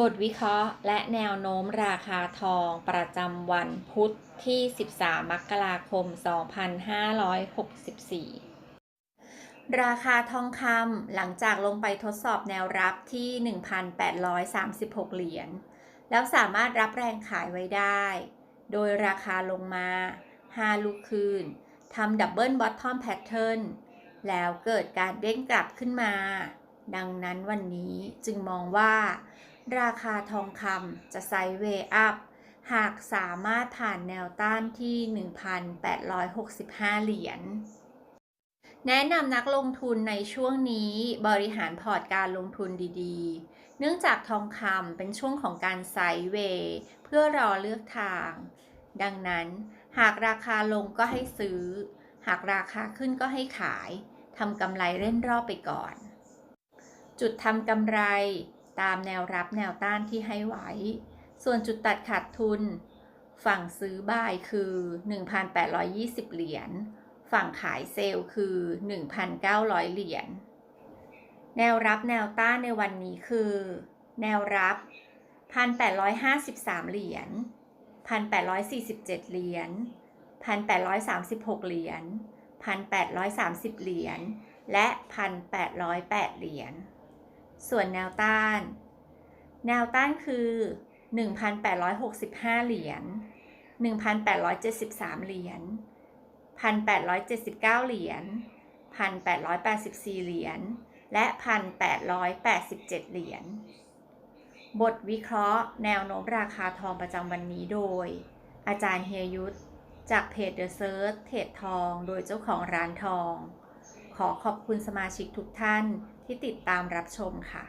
บทวิเคราะห์และแนวโน้มราคาทองประจำวันพุธที่ 13 มกราคม 2564 ราคาทองคำหลังจากลงไปทดสอบแนวรับที่ 1,836 เหรียญ แล้วสามารถรับแรงขายไว้ได้ โดยราคาลงมา 5 ลูกคืนทำดับเบิลบอททอมแพทเทิร์นแล้วเกิดการเด้งกลับขึ้นมา ดังนั้นวันนี้จึงมองว่า ราคาทองคำจะไซด์เวย์อัพ หากสามารถผ่านแนวต้านที่ 1,865 เหรียญ แนะนำนักลงทุนในช่วงนี้บริหารพอร์ตการลงทุนดีๆ เนื่องจากทองคำเป็นช่วงของการไซด์เวย์เพื่อรอเลือกทาง ดังนั้นหากราคาลงก็ให้ซื้อ หากราคาขึ้นก็ให้ขายทำกำไรเล่นรอบไปก่อน จุดทำกำไร ตามแนวรับแนวต้านที่ให้ไว้ ส่วนจุดตัดขาดทุน ฝั่งซื้อบ่ายคือ 1,820 เหรียญ ฝั่งขายเซลล์คือ 1,900 เหรียญ แนวรับแนวต้านในวันนี้คือ แนวรับ 1,853 เหรียญ 1,847 เหรียญ 1,836 เหรียญ 1,830 เหรียญ และ 1,808 เหรียญ ส่วนแนวต้าน แนวต้านคือ 1,865 เหรียญ 1,873 เหรียญ 1,879 เหรียญ 1,884 เหรียญ และ 1,887 เหรียญ บทวิเคราะห์แนวโน้มราคาทองประจำวันนี้โดย อาจารย์เฮียยุทธจากเพจ The Search เทรดทอง โดยเจ้าของร้านทอง ขอขอบคุณสมาชิกทุกท่านที่ติดตามรับชมค่ะ